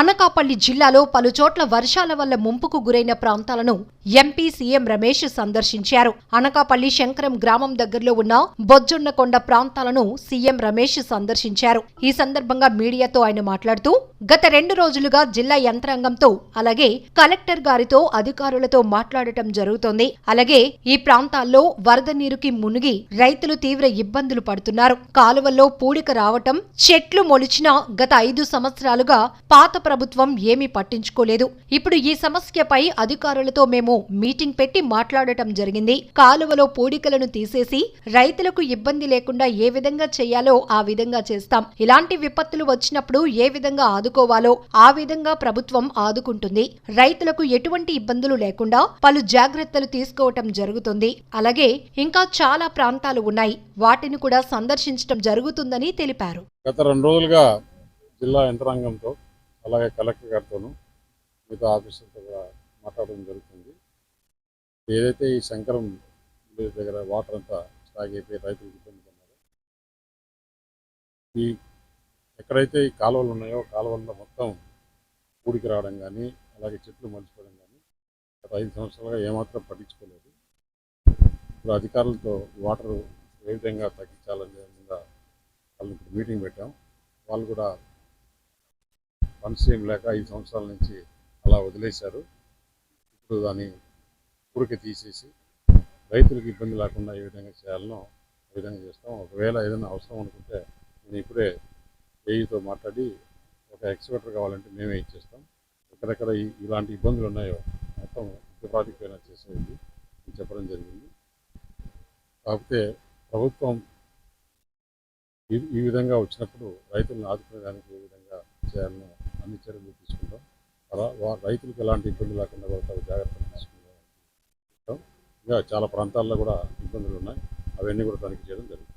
అనకాపల్లి జిల్లాలో పలుచోట్ల వర్షాల వల్ల ముంపుకు గురైన ప్రాంతాలను ఎంపీ సీఎం రమేష్ సందర్శించారు. అనకాపల్లి శంకరం గ్రామం దగ్గరలో ఉన్న బొజ్జొన్నకొండ ప్రాంతాలను సీఎం రమేష్ సందర్శించారు. ఈ సందర్భంగా మీడియాతో ఆయన మాట్లాడుతూ గత రెండు రోజులుగా జిల్లా యంత్రాంగంతో అలాగే కలెక్టర్ గారితో అధికారులతో మాట్లాడటం జరుగుతోంది. అలాగే ఈ ప్రాంతాల్లో వరద నీరుకి మునిగి రైతులు తీవ్ర ఇబ్బందులు పడుతున్నారు. కాలువల్లో పూడిక రావటం చెట్లు మొలిచినా గత ఐదు సంవత్సరాలుగా పాత ప్రభుత్వం ఏమీ పట్టించుకోలేదు. ఇప్పుడు ఈ సమస్యపై అధికారులతో మేము మీటింగ్ పెట్టి మాట్లాడటం జరిగింది. కాలువలో పూడికలను తీసేసి రైతులకు ఇబ్బంది లేకుండా ఏ విధంగా చేయాలో ఆ విధంగా చేస్తాం. ఇలాంటి విపత్తులు వచ్చినప్పుడు ఏ విధంగా ఆదుకోవాలో ఆ విధంగా ప్రభుత్వం ఆదుకుంటుంది. రైతులకు ఎటువంటి ఇబ్బందులు లేకుండా పలు జాగ్రత్తలు తీసుకోవటం జరుగుతుంది. అలాగే ఇంకా చాలా ప్రాంతాలు ఉన్నాయి. వాటిని కూడా సందర్శించడం జరుగుతుందని తెలిపారు. గత రెండు రోజులుగా జిల్లా యంత్రాంగంతో అలాగే కలెక్టర్ గారితోనూ మిగతా ఆఫీసర్తో కూడా మాట్లాడడం జరుగుతుంది. ఏదైతే ఈ శంకరం దగ్గర వాటర్ అంతా స్టాక్ అయిపోయి రైతులకు ఇబ్బంది పడ్డారు ఈ ఎక్కడైతే ఈ కాలువలు ఉన్నాయో కాలువల్లో మొత్తం ఊడికి రావడం కానీ అలాగే చెట్లు మలిచిపోవడం కానీ గత ఐదు సంవత్సరాలుగా ఏమాత్రం పట్టించుకోలేదు. ఇప్పుడు అధికారులతో వాటర్ ఏ విధంగా తగ్గించాలని విధంగా వాళ్ళని మీటింగ్ పెట్టాం. వాళ్ళు కూడా ఫండ్స్ లేక ఐదు సంవత్సరాల నుంచి అలా వదిలేశారు. ఇప్పుడు దాన్ని ఊరికి తీసేసి రైతులకు ఇబ్బంది లేకుండా ఏ విధంగా చేయాలనో ఆ విధంగా చేస్తాం. ఒకవేళ ఏదైనా అవసరం అనుకుంటే నేను ఇప్పుడే ఏఈతో మాట్లాడి ఒక ఎక్స్పెక్టర్ కావాలంటే మేమే ఇచ్చేస్తాం. ఎక్కడెక్కడ ఇలాంటి ఇబ్బందులు ఉన్నాయో మొత్తం ప్రాతిపైన చేసేది చెప్పడం జరిగింది. కాకపోతే ప్రభుత్వం ఈ ఈ విధంగా వచ్చినప్పుడు రైతులను ఆదుకునేదానికి ఏ విధంగా చేయాలనో అన్ని చర్యలు తీసుకుంటాం. అలా వా- రైతులకు ఎలాంటి ఇబ్బంది లేకుండా కూడా జాగ్రత్తలు తీసుకుంటాం. ఇంకా చాలా ప్రాంతాల్లో కూడా ఇబ్బందులు ఉన్నాయి. అవన్నీ కూడా తనిఖీ చేయడం జరుగుతుంది.